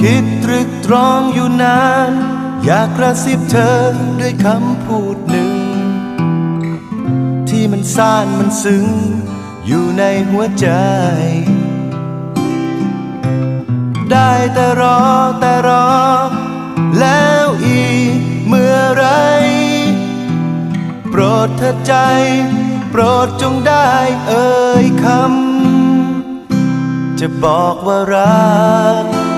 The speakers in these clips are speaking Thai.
คิดตรึกตรองอยู่นาน อยากกระซิบเธอด้วยคำพูดหนึ่ง ที่มันซ่านมันซึ้ง อยู่ในหัวใจ ได้แต่รอแต่รอ แล้วอีกเมื่อไร โปรดเธอใจ โปรดจงได้เอ่ยคำจะบอกว่ารัก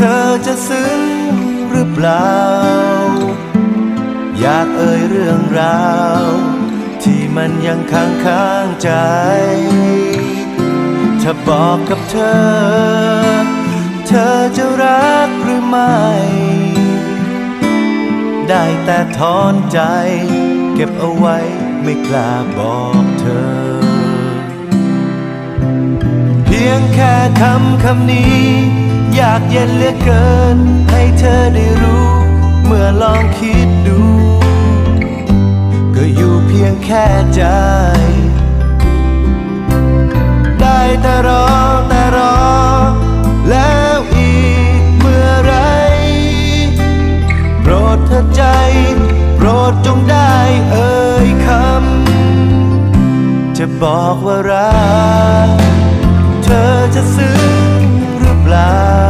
เธอจะซึ้งหรือเปล่า อยากเอ่ยเรื่องราว ที่มันยังค้างค้างใจ ถ้าบอกกับเธอ เธอจะรักหรือไม่ ได้แต่ถอนใจ เก็บเอาไว้ไม่กล้าบอกเธอ เพียงแค่คำคำนี้ ยากเย็นเหลือเกิน ให้เธอได้รู้ เมื่อลองคิดดู ก็อยู่เพียงแค่ใจ ได้แต่รอแต่รอ แล้วอีกเมื่อไร โปรดเธอใจ โปรดจงได้เอ่ยคำ จะบอกว่ารัก เธอจะซึ้งหรือเปล่า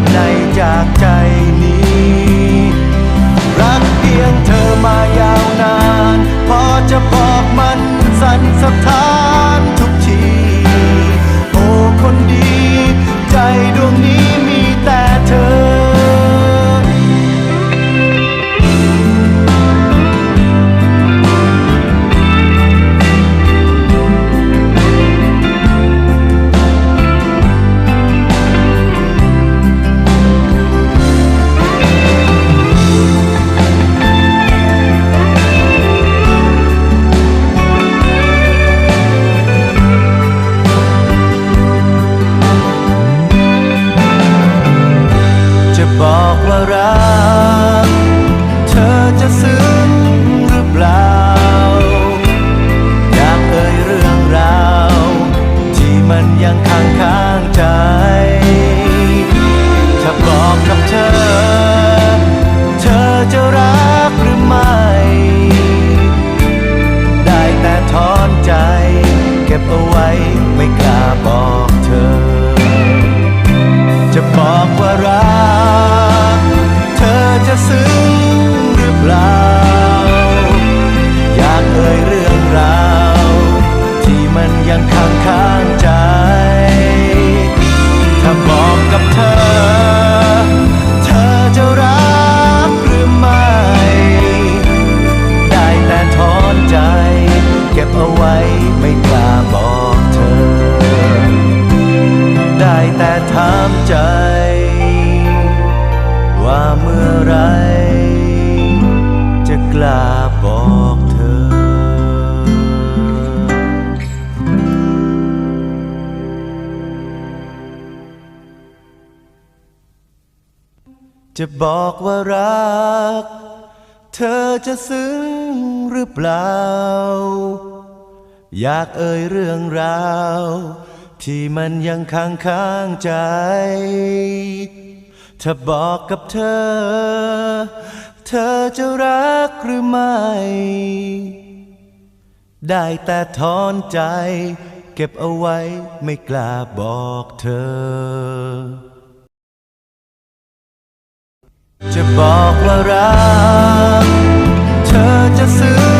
ามในจากใจ บอกว่ารัก เธอจะซื้อ แต่ถามใจ ว่าเมื่อไร จะกล้าบอกเธอ จะบอกว่ารัก เธอจะซึ้งหรือเปล่า อยากเอ่ยเรื่องราว ที่มันยังค้างค้างใจ ถ้าบอกกับเธอ เธอจะรักหรือไม่ ได้แต่ถอนใจ เก็บเอาไว้ไม่กล้าบอกเธอ จะบอกว่ารัก เธอจะซึ้ง